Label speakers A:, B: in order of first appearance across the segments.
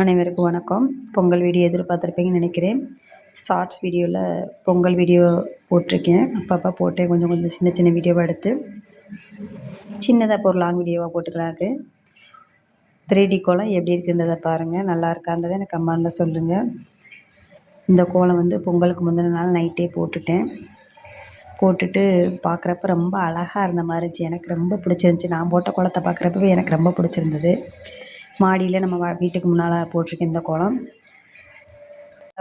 A: அனைவருக்கும் வணக்கம். பொங்கல் வீடியோ எதிர்பார்த்துருப்பீங்கன்னு நினைக்கிறேன். ஷார்ட்ஸ் வீடியோவில் பொங்கல் வீடியோ போட்டிருக்கேன். அப்பப்போ போட்டேன் கொஞ்சம் கொஞ்சம் சின்ன சின்ன வீடியோவாக எடுத்து சின்னதாக இப்போ ஒரு லாங் வீடியோவாக போட்டுக்கலாக்கு த்ரீ டி கோலம் எப்படி இருக்குன்றதை பாருங்கள் நல்லா இருக்கான்றதை எனக்கு கம்மாண்டில் சொல்லுங்கள் இந்த கோலம் வந்து பொங்கலுக்கு முந்தின நாள் நைட்டே போட்டுட்டேன். போட்டுட்டு பார்க்குறப்ப ரொம்ப அழகாக இருந்த மாதிரி இருந்துச்சு. எனக்கு ரொம்ப பிடிச்சிருந்துச்சி. நான் போட்ட கோலத்தை பார்க்குறப்பவே எனக்கு ரொம்ப பிடிச்சிருந்தது. மாடியில் நம்ம வீட்டுக்கு முன்னால் போட்டிருக்கேன் இந்த குளம்.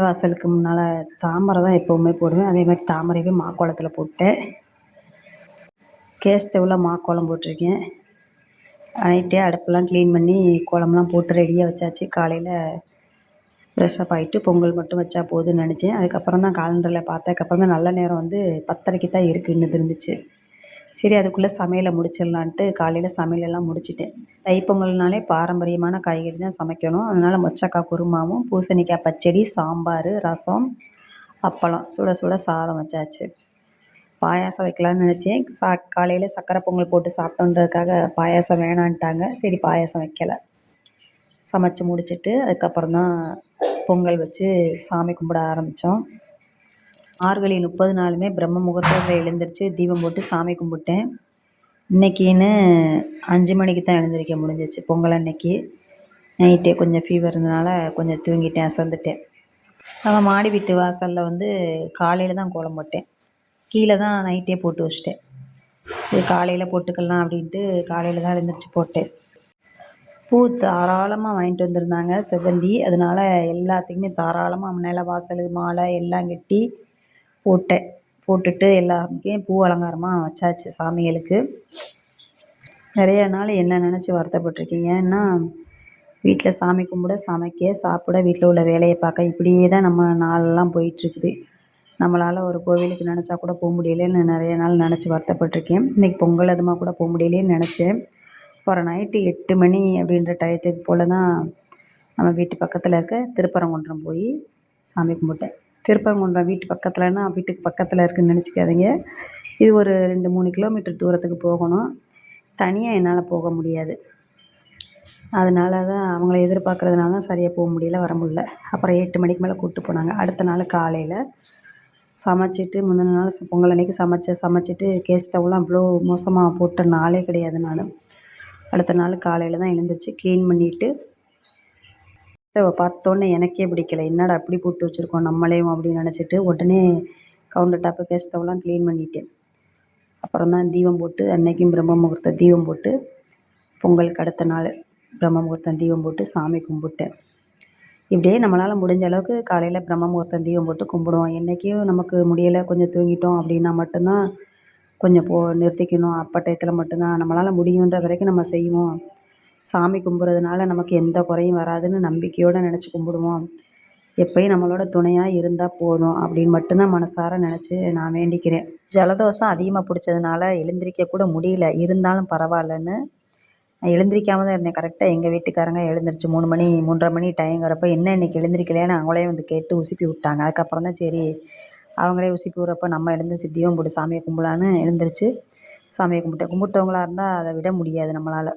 A: வாசலுக்கு முன்னால் தாமரை தான் எப்போவுமே போடுவேன். அதே மாதிரி தாமரையவே மா குளத்தில் போட்டேன். கேஸ் ஸ்டவ்வில் மாக்கோளம் போட்டிருக்கேன். நைட்டே அடுப்பெல்லாம் க்ளீன் பண்ணி குளம்லாம் போட்டு ரெடியாக வச்சாச்சு. காலையில் ஃப்ரெஷ்அப் ஆகிட்டு பொங்கல் மட்டும் வச்சா போதும்னு நினச்சேன். அதுக்கப்புறம் தான் காலண்டரில் பார்த்ததுக்கப்புறம் தான் நல்ல நேரம் வந்து பத்தரைக்கு தான் இருக்குன்னு இருந்துச்சு. சரி அதுக்குள்ளே சமையலை முடிச்சிடலான்ட்டு காலையில் சமையலெல்லாம் முடிச்சிட்டேன். தைப்பொங்கல்னாலே பாரம்பரியமான காய்கறி தான் சமைக்கணும். அதனால் மொச்சக்காய் குருமாவும் பூசணிக்காய் பச்சடி சாம்பார் ரசம் அப்பளம். சுட சுட சாதம் வச்சாச்சு. பாயாசம் வைக்கலான்னு நினச்சேன். சா காலையில் சக்கரை பொங்கல் போட்டு சாப்பிட்டோன்றதுக்காக பாயாசம் வேணான்ட்டாங்க. சரி பாயாசம் வைக்கலை. சமைச்சு முடிச்சுட்டு அதுக்கப்புறம் தான் பொங்கல் வச்சு சாமி கும்பிட ஆரம்பித்தோம் மார்கழி முப்பது நாளுமே பிரம்ம முகூர்த்தத்தில் எழுந்திரிச்சு தீபம் போட்டு சாமி கும்பிட்டேன். இன்றைக்கின்னு அஞ்சு மணிக்கு தான் எழுந்திரிக்க முடிஞ்சிச்சு பொங்கல் அன்னைக்கு. நைட்டே கொஞ்சம் ஃபீவர் இருந்தனால கொஞ்சம் தூங்கிட்டேன் அசந்துட்டேன். நம்ம மாடி வீட்டு வாசலில் வந்து காலையில் தான் கோலம் போட்டேன். கீழே தான் நைட்டே போட்டு வச்சிட்டேன். இது காலையில் போட்டுக்கலாம் அப்படின்ட்டு காலையில் தான் எழுந்திரிச்சு போட்டேன். பூ தாராளமாக வாங்கிட்டு வந்திருந்தாங்க செவ்வந்தி. அதனால் எல்லாத்துக்குமே தாராளமாக நில வாசல் மாலை எல்லாம் கட்டி போட்டேன் போட்டுட்டு எல்லாருக்கும் பூ அலங்காரமாக வச்சாச்சு சாமிகளுக்கு. நிறைய நாள் என்ன நினச்சி வருத்தப்பட்டிருக்கீங்க? ஏன்னா வீட்டில் சாமி கும்பிட சமைக்க சாப்பிட வீட்டில் உள்ள வேலையை பார்க்க இப்படியே தான் நம்ம நாளெல்லாம் போயிட்டுருக்குது. நம்மளால் ஒரு கோவிலுக்கு நினச்சா கூட போக முடியலைன்னு நிறைய நாள் நினச்சி வருத்தப்பட்டிருக்கேன். இன்றைக்கி பொங்கல் அதுமாக கூட போக முடியலேன்னு நினச்சேன். அப்புறம் நைட்டு எட்டு மணி அப்படின்ற டயத்துக்கு போல் தான் நம்ம வீட்டு பக்கத்தில் இருக்க திருப்பரங்குன்றம் போய் சாமி கும்பிட்டேன். திருப்பரங்குன்றம் வீட்டு பக்கத்திலனா வீட்டுக்கு பக்கத்தில் இருக்குதுன்னு நினச்சிக்காதீங்க. இது ஒரு ரெண்டு மூணு கிலோமீட்டர் தூரத்துக்கு போகணும். தனியாக என்னால் போக முடியாது. அதனால தான் அவங்கள எதிர்பார்க்குறதுனால தான் சரியாக போக முடியல வர முடியல. அப்புறம் எட்டு மணிக்கு மேலே கூப்பிட்டு போனாங்க. அடுத்த நாள் காலையில் சமைச்சிட்டு முந்தின நாள் பொங்கல் அன்றைக்கி சமைச்ச சமைச்சிட்டு கேஸ் ஸ்டவ்லாம் அவ்வளோ மோசமாக போட்ட நாளே கிடையாது நான். அடுத்த நாள் காலையில் தான் எழுந்திரிச்சு க்ளீன் பண்ணிவிட்டு ஸ்டவ்வை பார்த்தோன்னே எனக்கே பிடிக்கல. என்னடா அப்படி போட்டு வச்சுருக்கோம்? நம்மளையும் அப்படின்னு நினச்சிட்டு உடனே கவுண்டர் டாப்பு கேஸ் ஸ்டவ்லாம் க்ளீன் பண்ணிட்டேன். அப்புறம் தான் தீபம் போட்டு அன்னைக்கும் பிரம்ம முகூர்த்த தீபம் போட்டு பொங்கலுக்கு அடுத்த நாள் பிரம்ம முகூர்த்தம் தீபம் போட்டு சாமி கும்பிட்டேன். இப்படியே நம்மளால் முடிஞ்ச அளவுக்கு காலையில் பிரம்ம முகூர்த்தம் தீபம் போட்டு கும்பிடுவோம். என்றைக்கும் நமக்கு முடியலை கொஞ்சம் தூங்கிட்டோம் அப்படின்னா மட்டும்தான் கொஞ்சம் போ நிறுத்திக்கணும். அப்போ டயத்தில் மட்டும்தான் நம்மளால் முடியுன்ற வரைக்கும் நம்ம செய்வோம். சாமி கும்பிட்றதுனால நமக்கு எந்த குறையும் வராதுன்னு நம்பிக்கையோடு நினச்சி கும்பிடுவோம். எப்பயும் நம்மளோட துணையாக இருந்தால் போதும் அப்படின்னு மட்டும்தான் மனசார நினச்சி நான் வேண்டிக்கிறேன். ஜலதோஷம் அதிகமாக பிடிச்சதுனால எழுந்திரிக்க கூட முடியல. இருந்தாலும் பரவாயில்லன்னு நான் எழுந்திரிக்காம தான் இருந்தேன். கரெக்டாக எங்கள் வீட்டுக்காரங்க எழுந்திரிச்சு மூணு மணி மூன்றரை மணி டைங்கிறப்ப என்ன இன்றைக்கி எழுந்திரிக்கலையான்னு அவங்களே வந்து கேட்டு உசுப்பி விட்டாங்க. அதுக்கப்புறம் தான் சரி அவங்களே உசுப்பி விட்றப்ப நம்ம எழுந்திரிச்சு தீபம் போட்டு சாமியை கும்பலான்னு எழுந்திரிச்சு சாமியை கும்பிட்டேன். கும்பிட்டவங்களா இருந்தால் அதை விட முடியாது நம்மளால்.